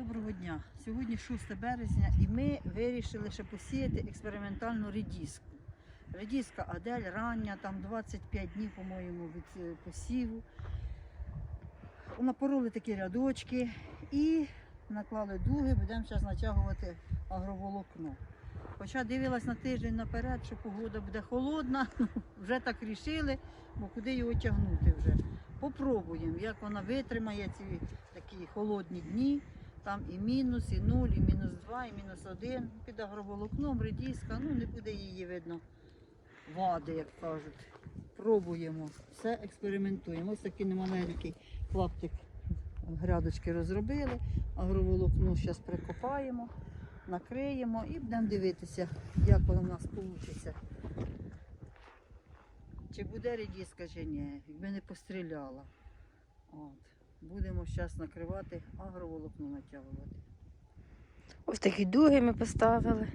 Доброго дня. Сьогодні 6 березня і ми вирішили ще посіяти експериментальну редіску. Редіска Адель рання, там 25 днів, по-моєму, від е, посіву. Напороли такі рядочки і наклали дуги, будемо зараз натягувати агроволокно. Хоча дивилась на тиждень наперед, що погода буде холодна, ну, вже так рішили, бо куди його тягнути вже. Попробуємо, як вона витримає ці такі холодні дні. Там і мінус, і нуль, і мінус два, і мінус один. Під агроволокном, редіска, ну не буде її видно. Вади, як кажуть. Пробуємо, все експериментуємо. Ось такий немаленький клаптик грядочки розробили. Агроволокно зараз прикопаємо, накриємо і будемо дивитися, як воно в нас вийде. Чи буде редіска, чи ні, якби не постріляла. От. Будемо зараз накривати, агроволокно натягувати. Ось такі дуги ми поставили.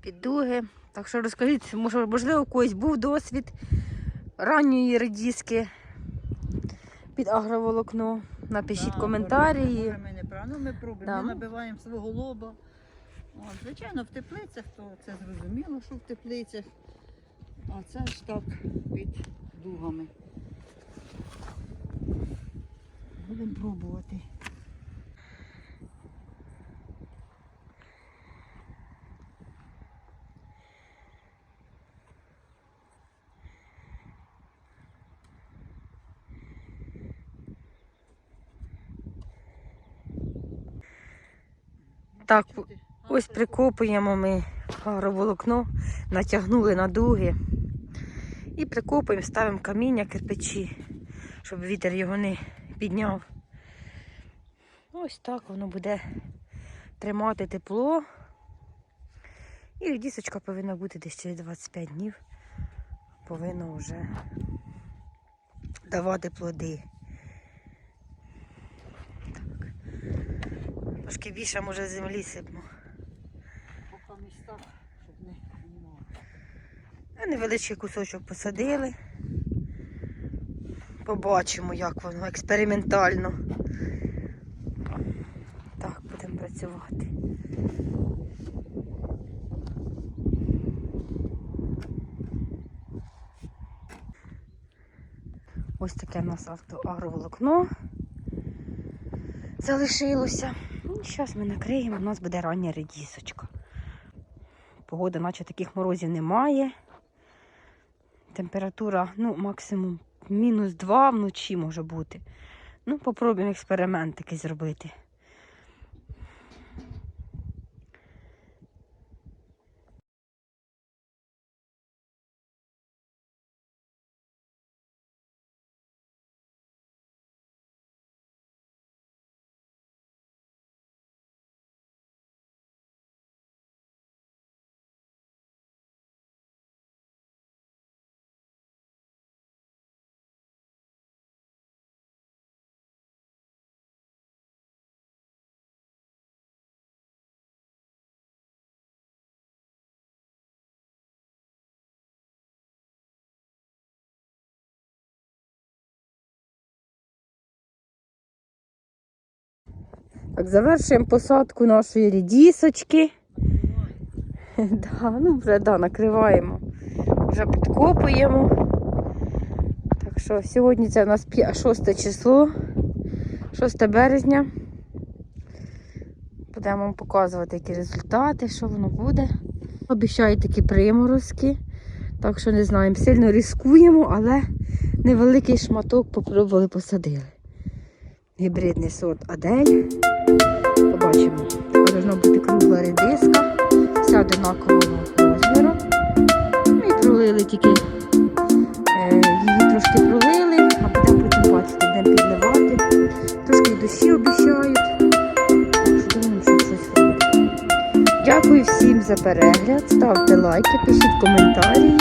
Під дуги. Так що розкажіть, може, можливо, у когось був досвід ранньої редіски під агроволокно. Напишіть Да, коментарі. Ми не правильно, ми пробуємо, Да. ми набиваємо свого лоба. От, звичайно, в теплицях, то це зрозуміло, що в теплицях. А це ж так під дугами. Будемо пробувати. Так, Ось прикопуємо ми агроволокно, натягнули на дуги. І прикопуємо, ставимо каміння, кирпичі, щоб вітер його не підняв. Ось так воно буде тримати тепло. І редісочка повинна бути десь через 25 днів. Повинна вже давати плоди. Так. Трошки більше може землі сипмо. Поки міста, щоб не. А невеличкий кусочок посадили. Побачимо, як воно експериментально. Так, будемо працювати. Ось таке в нас авто агроволокно залишилося. Зараз ми накриємо, у нас буде рання редісочка. Погода, наче таких морозів немає. Температура, ну, максимум мінус 2 вночі може бути. Ну, попробуємо експеримент такий зробити. Так, завершуємо посадку нашої рідісочки. Да, ну вже да, накриваємо. Вже підкопуємо. Так що сьогодні це у нас 6 число, 6 березня. Будемо вам показувати, які результати, що воно буде. Обіцяють такі приморозки. Так що не знаємо, сильно ризикуємо, але невеликий шматок попробували посадили. Гібридний сорт Адель. Побачимо. Така должна бути кругла редиска, вся одинакового розміру. Ну і пролили тільки е, її трошки пролили, а будемо потім бачити, будемо підливати. Трошки дощі обіцяють. Дякую всім за перегляд. Ставте лайки, пишіть коментарі.